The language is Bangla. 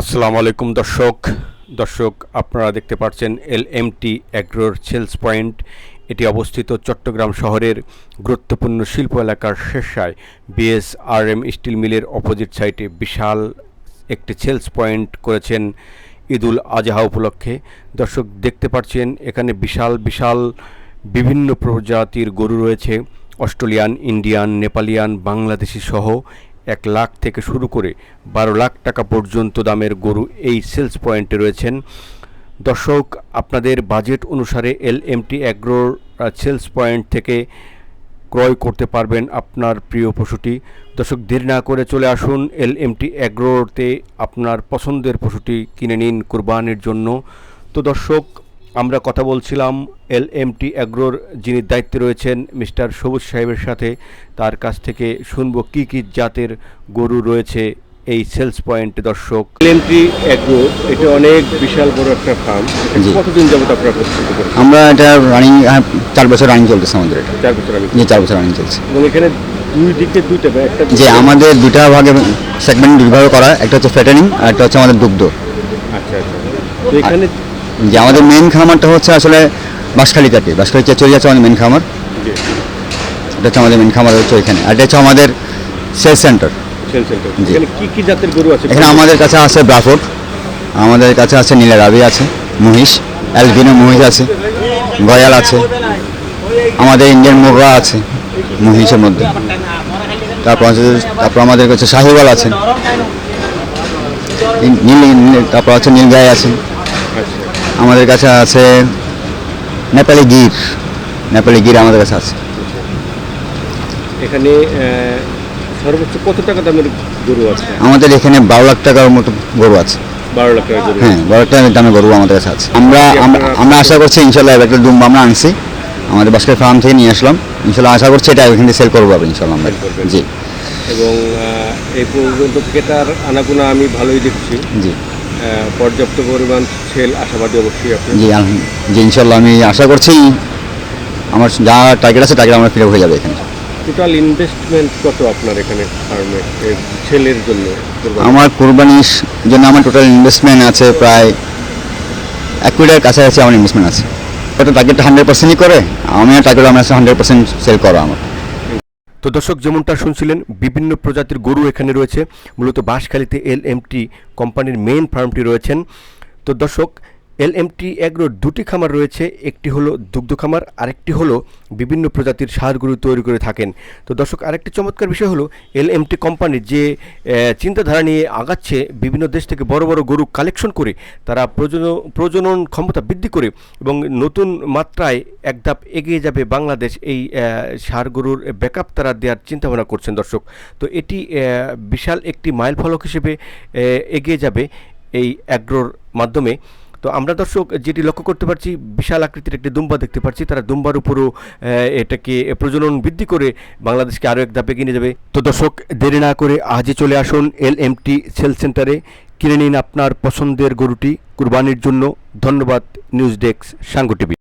আসসালামু আলাইকুম দর্শক। দর্শক, আপনারা দেখতে পাচ্ছেন এল এম টি অ্যাগ্রোর সেলস পয়েন্ট। এটি অবস্থিত চট্টগ্রাম শহরের গুরুত্বপূর্ণ শিল্প এলাকার শেষায় বিএস আর এম স্টিল মিলের অপোজিট সাইটে বিশাল একটি সেলস পয়েন্ট করেছেন ঈদুল আজহা উপলক্ষে। দর্শক, দেখতে পাচ্ছেন এখানে বিশাল বিশাল বিভিন্ন প্রজাতির গরু রয়েছে। অস্ট্রেলিয়ান, ইন্ডিয়ান, নেপালিয়ান, বাংলাদেশি সহ এক লাখ থেকে শুরু করে বারো লাখ টাকা পর্যন্ত দামের গরু এই সেলস পয়েন্টে রয়েছেন। দর্শক, আপনাদের বাজেট অনুসারে এল এমটি অ্যাগ্রোর সেলস পয়েন্ট থেকে ক্রয় করতে পারবেন আপনার প্রিয় পশুটি। দর্শক, দেরি না করে চলে আসুন এল এমটি অ্যাগ্রোতে আপনার পছন্দের পশুটি কিনে নিন কুরবানির জন্য। তো দর্শক আমরা কথা বলছিলাম এল এম টি অ্যাগ্রোর যিনি দায়িত্বে রয়েছেন মিস্টার সবুজ সাহেবের সাথে তার কাছ থেকে শুনব কী কী জাতের গরু রয়েছে এই সেলস পয়েন্ট দর্শক। এল এমটি অ্যাগ্রো এটা অনেক বিশাল বড় একটা ফার্ম কতদিন যাবত আপনারা প্রস্তুত আমরা এটা রানিং চার বছর রানিং চলতেছে আমাদের এটা। চার বছর যে চার বছর রানিং চলছে। এবং এখানে দুই দিকে দুইটা একটা যে আমাদের দুটা ভাগে সেগমেন্ট দুইভাবে করা একটা হচ্ছে ফ্যাটেনিং আর একটা হচ্ছে আমাদের দুগ্ধ। আচ্ছা আচ্ছা। তো এখানে যে আমাদের মেন খামারটা হচ্ছে আসলে বাঁশখালী থেকে বাঁশখালী চলে যাচ্ছে আমাদের মেন খামার। এটা হচ্ছে আমাদের মেন খামার হচ্ছে ওইখানে আর এটা হচ্ছে আমাদের সেল সেন্টার। এখানে আছে? আমাদের কাছে আছে ব্রাফোর্ড। আমাদের কাছে আছে নীলা রাবি আছে মহিষ অ্যালবিনো মহিষ আছে গয়াল আছে আমাদের ইন্ডিয়ান মোগরা আছে মহিষের মধ্যে। তারপর আছে তারপর আমাদের কাছে শাহিওয়াল আছে। নীল তারপর আছে নীলগাই আছে। আচ্ছা আমাদের কাছে আছে নেপালি গির। নেপালি গির আমাদের কাছে আছে। এখানে সর্বোচ্চ কত টাকা দামের গরু আছে? আমাদের এখানে বারো লাখ টাকার মতো গরু আছে। বারো লাখ গরু? হ্যাঁ বারো লাখ টাকার দামে গরু আমাদের কাছে আছে। আমরা আমরা- আশা করছি ইনশাল্লাহ একটা দুম্বা আমরা আনছি। আমাদের বাসকের ফার্ম থেকে নিয়ে আসলাম। ইনশাল্লাহ আশা করছি এটা এখান থেকে সেল করব আবার ইনশাল্লাহ আমরা। জি। এবং এই পর্যন্ত ক্রেতার আনাগোনা আমি ভালোই দেখছি। জি। পর্যাপ্ত পরিমাণ সেল আশাবাদী অবশ্যই আপনি জি ইনশাল্লাহ আমি আশা করছি আমার যা টার্গেট আছে টার্গেট আমার ফিল হয়ে যাবে এখানে। টোটাল ইনভেস্টমেন্ট কত আপনার এখানে ফার্মে সেলের জন্য? আমার কোরবানির জন্য আমার টোটাল ইনভেস্টমেন্ট আছে প্রায় এক কোটি টাকার কাছাকাছি আমার ইনভেস্টমেন্ট আছে। ওটা টার্গেটটা হান্ড্রেড পার্সেন্টই করে আমি টার্গেট আমার হান্ড্রেড পার্সেন্ট সেল করা আমার। তো দর্শক, যেমনটা শুনছিলেন, বিভিন্ন প্রজাতির গরু এখানে রয়েছে। মূলত বাঁশখালীতে এল এম টি কোম্পানির মেইন ফার্মটি রয়েছেন। তো দর্শক এল এমটি এগ্রোর দুটি খামার রয়েছে, একটি হলো দুগ্ধ খামার, আরেকটি হলো বিভিন্ন প্রজাতির সার গরু তৈরি করে থাকেন। তো দর্শক, আরেকটি চমৎকার বিষয় হলো এল এমটি কোম্পানির যে চিন্তাধারা নিয়ে আগাচ্ছে, বিভিন্ন দেশ থেকে বড় বড় গরু কালেকশন করে, তারা প্রজন প্রজনন ক্ষমতা বৃদ্ধি করে এবং নতুন মাত্রায় এক ধাপ এগিয়ে যাবে বাংলাদেশ এই ষাঁড় গরুর ব্যাকআপ তারা দেওয়ার চিন্তাভাবনা করছেন দর্শক। তো এটি বিশাল একটি মাইল ফলক হিসেবে এগিয়ে যাবে এই অ্যাগ্রোর মাধ্যমে। তো আমরা দর্শক যেটি লক্ষ্য করতে পারছি, বিশাল আকৃতির একটি দুম্বা দেখতে পাচ্ছি তারা দুম্বার উপরও এটাকে প্রজনন বৃদ্ধি করে বাংলাদেশকে আরও এক ধাপে কিনে যাবে। তো দর্শক, দেরি না করে আজই চলে আসুন এল এম টি সেল সেন্টারে। কিনে নিন আপনার পছন্দের গরুটি কুরবানির জন্য। ধন্যবাদ, নিউজ ডেস্ক, সাঙ্গু টিভি।